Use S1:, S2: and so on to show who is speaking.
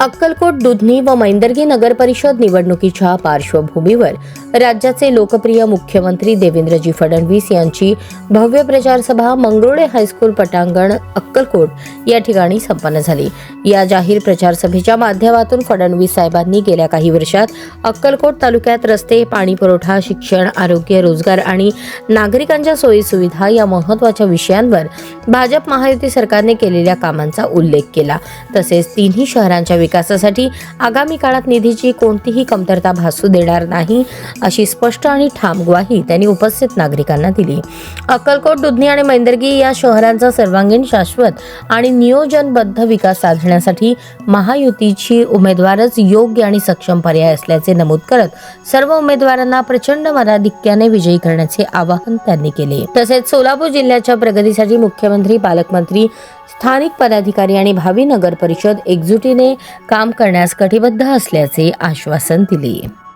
S1: अक्कलकोट दुधनी व मैंदर्गी नगर परिषद निवडणुकीच्या पार्श्वभूमीवर राज्याचे लोकप्रिय मुख्यमंत्री देवेंद्रजी फडणवीस यांची भव्य प्रचार सभा मंगरुळे हायस्कूल पटांगण अक्कलकोट या ठिकाणी संपन्न झाली. या जाहीर प्रचार सभेच्या माध्यमातून फडणवीस साहेबांनी गेल्या काही वर्षात अक्कलकोट तालुक्यात रस्ते पाणी पुरवठा शिक्षण आरोग्य रोजगार आणि नागरिकांच्या सोयीसुविधा या महत्त्वाच्या विषयांवर भाजप महायुती सरकारने केलेल्या कामांचा उल्लेख केला. तसेच तिन्ही शहरांच्या विकासासाठी आगामी काळात निधीची कोणतीही कमतरता भासू देणार नाही अशी स्पष्ट आणि ठाम ग्वाही त्यांनी उपस्थित नागरिकांना दिली. अक्कलकोट दुधनी आणि मैंदर्गी या शहरांचा सर्वांगीण शाश्वत आणि नियोजनबद्ध विकास साधण्यासाठी महायुतीची उमेदवारच योग्य आणि सक्षम पर्याय असल्याचे नमूद करत सर्व उमेदवारांना प्रचंड मताधिक्याने विजयी करण्याचे आवाहन त्यांनी केले. तसेच सोलापूर जिल्ह्याच्या प्रगतीसाठी मुख्यमंत्री पालकमंत्री स्थानिक पदाधिकारी आणि भावी नगर परिषद एकजुटीने काम करण्यास कटिबद्ध असल्याचे आश्वासन दिले.